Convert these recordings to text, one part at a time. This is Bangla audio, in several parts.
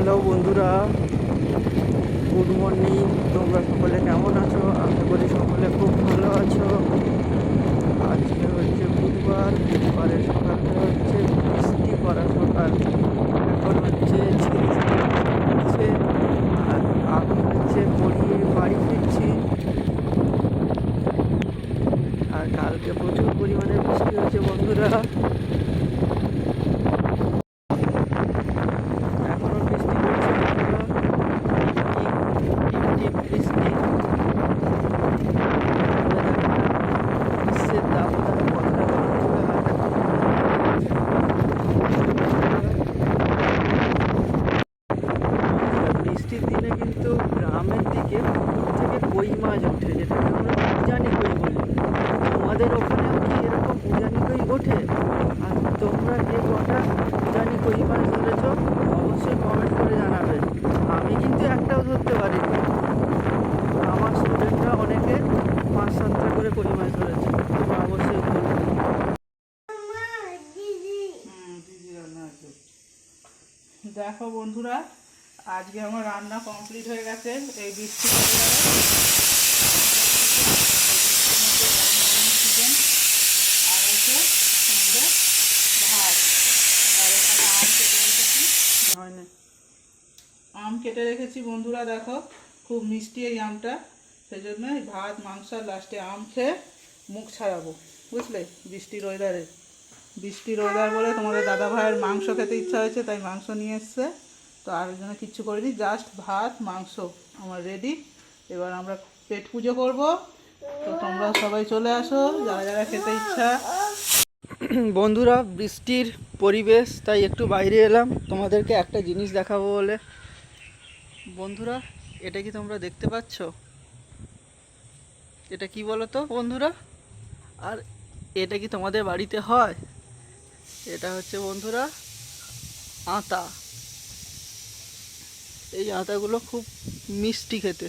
হ্যালো বন্ধুরা, গুড মর্নিং। তোমরা সকলে কেমন আছো? আশা করি সকলে খুব ভালো আছো। আজকে হচ্ছে বুধবার বুধবারের সকালটা হচ্ছে বৃষ্টি পড়া সকাল। এখন হচ্ছে হচ্ছে, আর আমি হচ্ছে পড়িয়ে বাড়ি ফিরছি। আর কালকে প্রচুর পরিমাণে বৃষ্টি হয়েছে বন্ধুরা এখনও বৃষ্টি পড়ছে বন্ধুরা টিপ টিপ বৃষ্টি গ্রীষ্মের দাবদাহ কতটা বন্ধুরা বৃষ্টির দিনে কিন্তু গ্রামের দিকে পুকুর থেকে কই মাছ ওঠে যেটাকে আমরা উজানি কই বলি তোমাদের ওখানেও কি এরকম উজানি কই ওঠে। আর তোমরা কে কটা উজানি কই মাছ ধরেছ, অবশ্যই কমেন্ট করে জানাবে। আমি কিন্তু একটাও ধরতে পারিনি। আমার স্টুডেন্টরা অনেকে পাঁচ সাতটা করে কই মাছ ধরেছে। তোমরা অবশ্যই। দেখো বন্ধুরা আজকে আমার রান্না কমপ্লিট হয়ে গেছে, এই বৃষ্টি আর ভাত আর আম কেটে রেখেছি হয়নি আম কেটে রেখেছি বন্ধুরা, দেখো খুব মিষ্টি এই আমটা। সেই জন্য ভাত, মাংস লাস্টে আম খেয়ে মুখ ছাড়াবো, বুঝলে? বৃষ্টির ওয়েদারে বৃষ্টির ওয়েদার বলে তোমাদের দাদা ভাইয়ের মাংস খেতে ইচ্ছা হয়েছে, তাই মাংস নিয়ে এসছে। তো আর জন্য কিচ্ছু করিনি জাস্ট ভাত, মাংস আমার রেডি এবার আমরা পেট পুজো করব। তো তোমরা সবাই চলে আসো, যারা যারা খেতে ইচ্ছা। বন্ধুরা, বৃষ্টির পরিবেশ, তাই একটু বাইরে এলাম। তোমাদেরকে একটা জিনিস দেখাবো বলে। বন্ধুরা, এটা কি তোমরা দেখতে পাচ্ছ? এটা কি বলো তো বন্ধুরা? আর এটা কি তোমাদের বাড়িতে হয়? এটা হচ্ছে বন্ধুরা, আতা। এই আতাগুলো খুব মিষ্টি খেতে।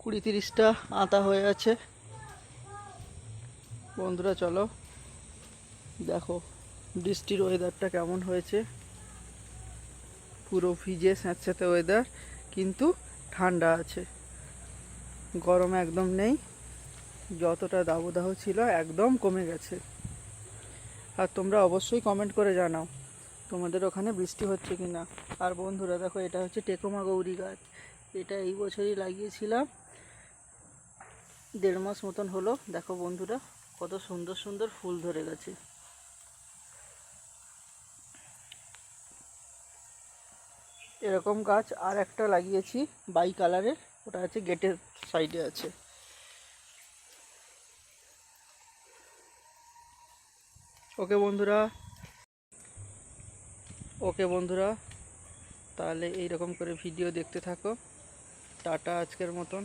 কুড়ি তিরিশটা আতা হয়ে আছে। বন্ধুরা, চলো দেখো বৃষ্টির ওয়েদারটা কেমন হয়েছে। পুরো ভিজে স্যাঁতস্যাঁতে ওয়েদার কিন্তু ঠান্ডা আছে। গরম একদম নেই, যতটা দাবদাহ ছিল একদম কমে গেছে। আর তোমরা অবশ্যই কমেন্ট করে জানাও তোমাদের ওখানে বৃষ্টি হচ্ছে কি না আর বন্ধুরা, দেখো, এটা হচ্ছে টেকোমা গৌরী গাছ এটা এই বছরই লাগিয়েছিলাম। দেড় মাস মতন হলো। দেখো বন্ধুরা, কত সুন্দর সুন্দর ফুল ধরে গেছে। এরকম গাছ আর একটা লাগিয়েছি বাই কালারের। ওটা আছে গেটের সাইডে আছে। ওকে বন্ধুরা ওকে বন্ধুরা তাহলে এই রকম করে ভিডিও দেখতে থাকো। টাটা আজকের মতন।